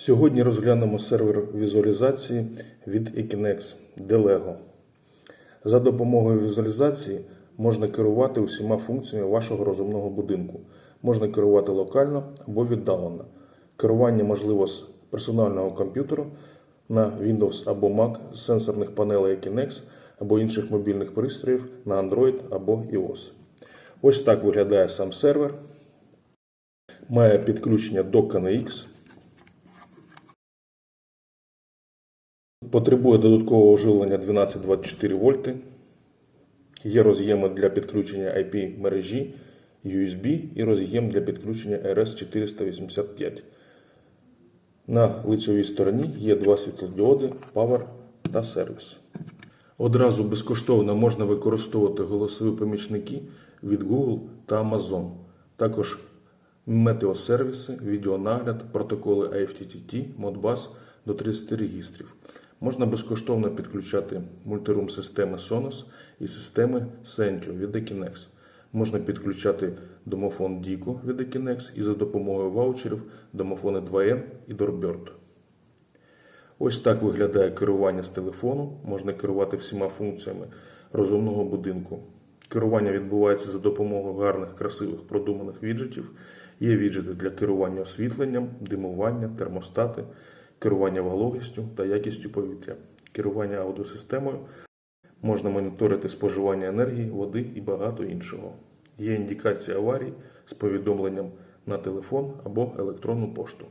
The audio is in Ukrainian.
Сьогодні розглянемо сервер візуалізації від Ekinex Delego. За допомогою візуалізації можна керувати усіма функціями вашого розумного будинку. Можна керувати локально або віддалено. Керування можливо з персонального комп'ютера на Windows або Mac з сенсорних панелей Ekinex або інших мобільних пристроїв на Android або iOS. Ось так виглядає сам сервер. Має підключення до KNX. Потребує додаткового живлення 12-24 вольти. Є роз'єми для підключення IP мережі, USB і роз'єм для підключення RS485. На лицьовій стороні є два світлодіоди, Power та сервіс. Одразу безкоштовно можна використовувати голосові помічники від Google та Amazon. Також метеосервіси, відеонагляд, протоколи IFTTT, Modbus до 30 регістрів. Можна безкоштовно підключати мультирум системи Sonos і системи Sentio від Ekinex. Можна підключати домофон Dico від Ekinex і за допомогою ваучерів домофони 2N і Doorbird. Ось так виглядає керування з телефону. Можна керувати всіма функціями розумного будинку. Керування відбувається за допомогою гарних, красивих, продуманих віджитів. Є віджити для керування освітленням, димування, термостати, керування вологістю та якістю повітря, керування аудіосистемою. Можна моніторити споживання енергії, води і багато іншого. Є індикація аварій з повідомленням на телефон або електронну пошту.